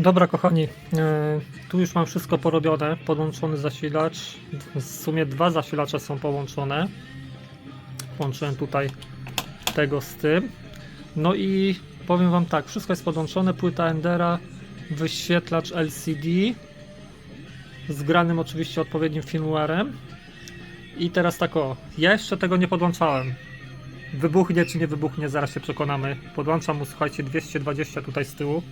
Dobra, kochani, e, tu już mam wszystko porobione. Podłączony zasilacz. W sumie dwa zasilacze są połączone. Połączyłem tutaj tego z tym. No i powiem Wam tak, wszystko jest podłączone. Płyta Endera, wyświetlacz LCD z granym oczywiście odpowiednim firmwarem. I teraz tak o, ja jeszcze tego nie podłączałem. Wybuchnie czy nie wybuchnie, zaraz się przekonamy. Podłączam mu, słuchajcie, 220 tutaj z tyłu.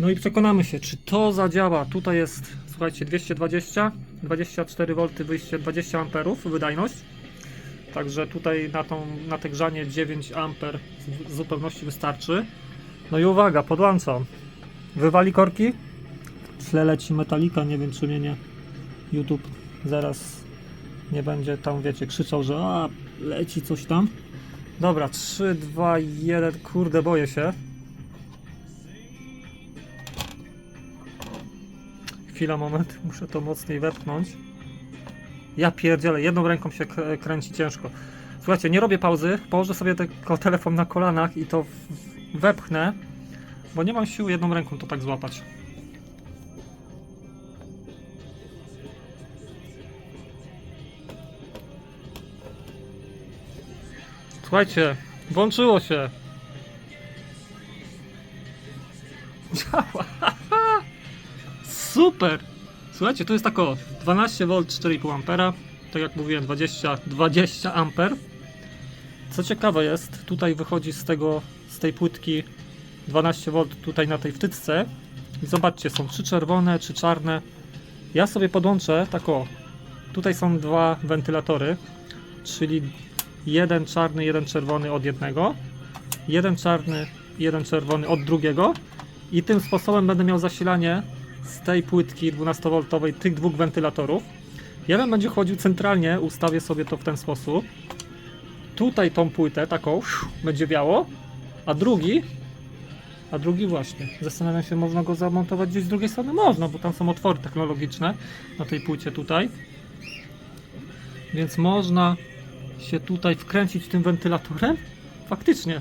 No i przekonamy się, czy to zadziała. Tutaj jest, słuchajcie, 220, 24 V wyjście, 20 A wydajność. Także tutaj na, tą, na te grzanie 9 A w zupełności wystarczy. No i uwaga, podłączam. Wywali korki. W tle leci metalika, nie wiem czy mnie nie YouTube zaraz nie będzie tam, wiecie, krzyczał, że a, leci coś tam. Dobra, 3, 2, 1, kurde, boję się. Chwila, moment, muszę to mocniej wepchnąć. Ja pierdzielę, jedną ręką się kręci ciężko. Słuchajcie, nie robię pauzy, położę sobie tylko telefon na kolanach i to wepchnę, bo nie mam sił jedną ręką to tak złapać. Słuchajcie, włączyło się. Działa. Super! Słuchajcie, to jest tak o 12 V 4,5 ampera. Tak jak mówiłem, 20, 20 amper. Co ciekawe jest, tutaj wychodzi z tego, z tej płytki 12 V tutaj na tej wtyczce. I zobaczcie, są trzy czerwone, trzy czarne. Ja sobie podłączę tak o. Tutaj są dwa wentylatory, czyli jeden czarny, jeden czerwony od jednego. Jeden czarny, jeden czerwony od drugiego. I tym sposobem będę miał zasilanie z tej płytki 12V tych dwóch wentylatorów. Jeden będzie chodził centralnie, ustawię sobie to w ten sposób. Tutaj tą płytę taką będzie wiało, a drugi a drugi właśnie. Zastanawiam się, można go zamontować gdzieś z drugiej strony? Można, bo tam są otwory technologiczne na tej płycie tutaj. Więc można się tutaj wkręcić tym wentylatorem. Faktycznie.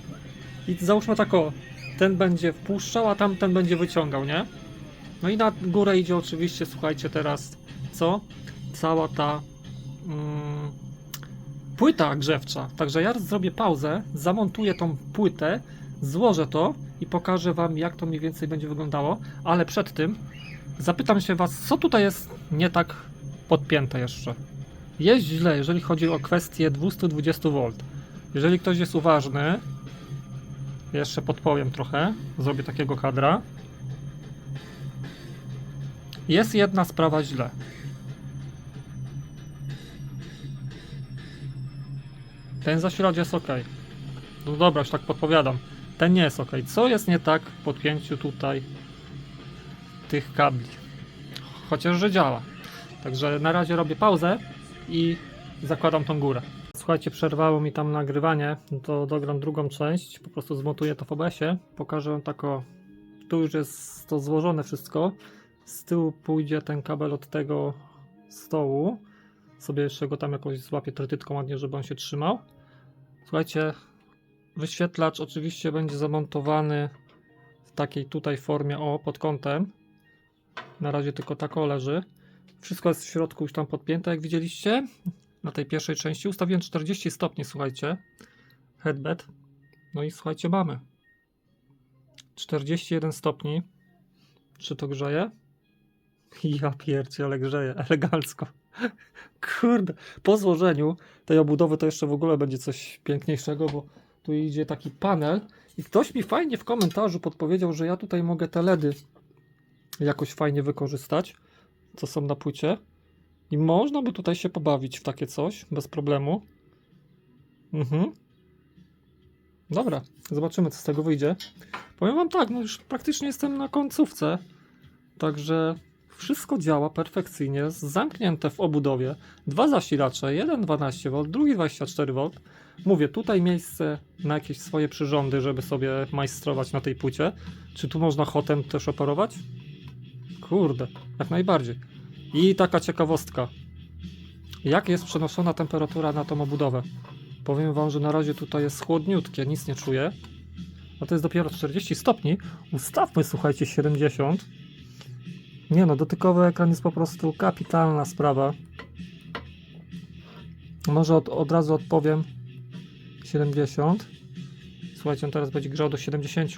I załóżmy tak o, ten będzie wpuszczał, a tamten będzie wyciągał, nie? No i na górę idzie oczywiście, słuchajcie teraz, co? Cała ta mm, płyta grzewcza. Także ja zrobię pauzę, zamontuję tą płytę, złożę to i pokażę Wam, jak to mniej więcej będzie wyglądało. Ale przed tym zapytam się Was, co tutaj jest nie tak podpięte jeszcze. Jest źle, jeżeli chodzi o kwestię 220V. Jeżeli ktoś jest uważny, jeszcze podpowiem trochę, zrobię takiego kadra. Jest jedna sprawa źle. Ten zasilacz jest ok. No dobra, już tak podpowiadam. Ten nie jest ok. Co jest nie tak w podpięciu tutaj tych kabli? Chociaż, że działa. Także na razie robię pauzę i zakładam tą górę. Słuchajcie, przerwało mi tam nagrywanie, to dogram drugą część, po prostu zmontuję to w OBS-ie, pokażę tak o, tu już jest to złożone wszystko, z tyłu pójdzie ten kabel od tego stołu, sobie jeszcze go tam jakoś złapię trytytką ładnie, żeby on się trzymał. Słuchajcie, wyświetlacz oczywiście będzie zamontowany w takiej tutaj formie, o, pod kątem, na razie tylko tak o leży. Wszystko jest w środku już tam podpięte, jak widzieliście. Na tej pierwszej części ustawiłem 40 stopni, słuchajcie. Headbed. No i słuchajcie, mamy. 41 stopni. Czy to grzeje? Ja piercie, ale grzeje. Elegancko. Kurde. Po złożeniu tej obudowy to jeszcze w ogóle będzie coś piękniejszego, bo tu idzie taki panel i ktoś mi fajnie w komentarzu podpowiedział, że ja tutaj mogę te LEDy jakoś fajnie wykorzystać co są na płycie. I można by tutaj się pobawić w takie coś, bez problemu. Mhm. Dobra, zobaczymy, co z tego wyjdzie. Powiem wam tak, no już praktycznie jestem na końcówce. Także wszystko działa perfekcyjnie, zamknięte w obudowie. Dwa zasilacze, jeden 12V, drugi 24V. Mówię, tutaj miejsce na jakieś swoje przyrządy, żeby sobie majstrować na tej płycie. Czy tu można hotem też operować? Kurde, jak najbardziej. I taka ciekawostka. Jak jest przenoszona temperatura na tą obudowę? Powiem wam, że na razie tutaj jest chłodniutkie, nic nie czuję. a to jest dopiero 40 stopni. Ustawmy, słuchajcie, 70. Nie no, dotykowy ekran jest po prostu kapitalna sprawa. Może od, od razu odpowiem 70. Słuchajcie, on teraz będzie grzał do 70.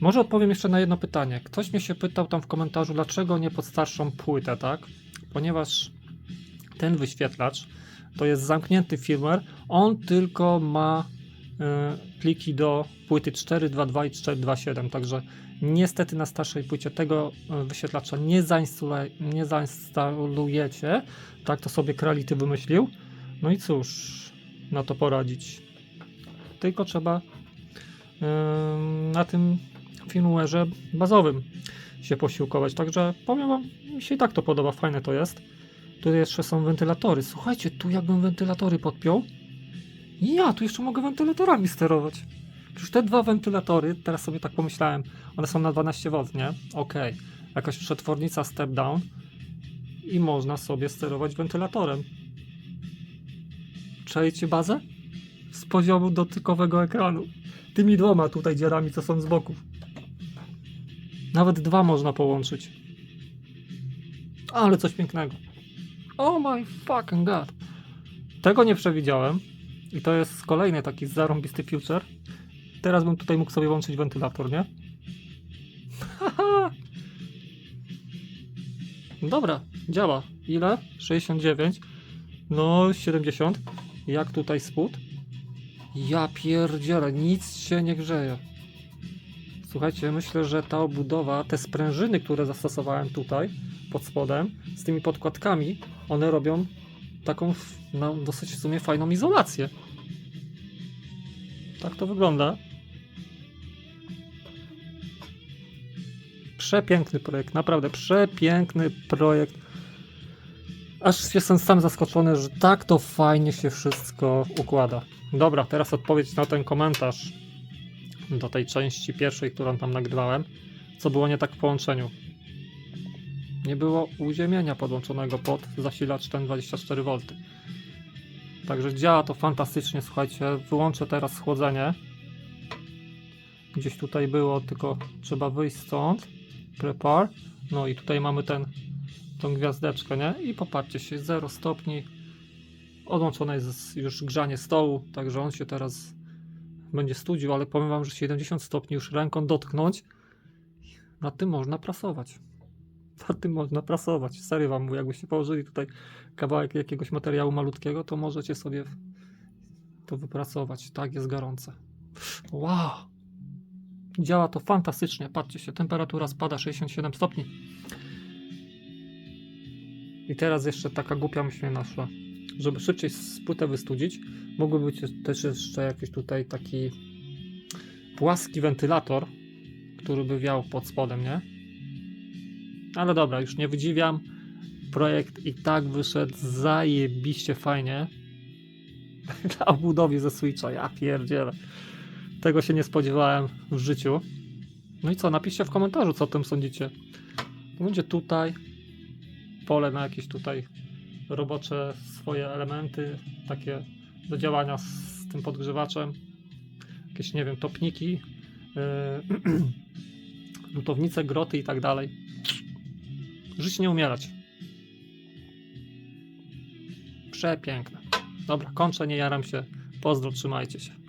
Może odpowiem jeszcze na jedno pytanie. Ktoś mnie się pytał tam w komentarzu, dlaczego nie pod starszą płytę, tak? Ponieważ ten wyświetlacz to jest zamknięty firmware, on tylko ma pliki do płyty 4.2.2 i 4.2.7, także niestety na starszej płycie tego y, wyświetlacza nie, nie zainstalujecie, tak to sobie Krality wymyślił. No i cóż, na to poradzić. Tylko trzeba ym, na tym firmware'ze bazowym się posiłkować. Także powiem wam, mi się i tak to podoba, fajne to jest. Tutaj jeszcze są wentylatory. Słuchajcie, tu jakbym wentylatory podpiął. Ja tu jeszcze mogę wentylatorami sterować. Przecież te dwa wentylatory, teraz sobie tak pomyślałem, one są na 12V, nie? Okej. Jakaś przetwornica step down i można sobie sterować wentylatorem. Czajcie bazę? Z poziomu dotykowego ekranu. Tymi dwoma tutaj dziarami, co są z boków. Nawet dwa można połączyć. Ale coś pięknego. Oh my fucking god. Tego nie przewidziałem. I to jest kolejny taki zarąbisty future. Teraz bym tutaj mógł sobie łączyć wentylator, nie? Dobra, działa. Ile? 69. No, 70. Jak tutaj spód? Ja pierdzielę, nic się nie grzeje. Słuchajcie, myślę, że ta obudowa, te sprężyny, które zastosowałem tutaj pod spodem, z tymi podkładkami, one robią taką no, dosyć w sumie fajną izolację. Tak to wygląda. Przepiękny projekt, naprawdę przepiękny projekt. Aż jestem sam zaskoczony, że tak to fajnie się wszystko układa. Dobra, teraz odpowiedź na ten komentarz do tej części pierwszej, którą tam nagrywałem. Co było nie tak w połączeniu? Nie było uziemienia podłączonego pod zasilacz ten 24V. Także działa to fantastycznie, słuchajcie. Wyłączę teraz schłodzenie. Gdzieś tutaj było, tylko trzeba wyjść stąd. Prepare. No i tutaj mamy ten, tą gwiazdeczkę, nie? I popatrzcie się, 0 stopni. Odłączone jest już grzanie stołu, także on się teraz będzie studził, ale powiem wam, że 70 stopni już ręką dotknąć, nad tym można prasować. Nad tym można prasować. Serio wam mówię, jakbyście położyli tutaj kawałek jakiegoś materiału malutkiego, to możecie sobie to wyprasować. Tak jest gorące. Wow! Działa to fantastycznie. Patrzcie się, temperatura spada 67 stopni. I teraz jeszcze taka głupia myśl naszła. Żeby szybciej płytę wystudzić, mógłby być też jeszcze jakiś tutaj taki płaski wentylator, który by wiał pod spodem, nie? Ale dobra, już nie wydziwiam. Projekt i tak wyszedł zajebiście fajnie. Na budowie ze Switcha, ja pierdzielę. Tego się nie spodziewałem w życiu. No i co, napiszcie w komentarzu, co o tym sądzicie. Będzie tutaj pole na jakieś tutaj robocze swoje elementy, takie do działania z tym podgrzewaczem. Jakieś, nie wiem, topniki, yy, lutownice, groty i tak dalej. Żyć nie umierać. Przepiękne. Dobra, kończę, nie jaram się. Pozdro, trzymajcie się.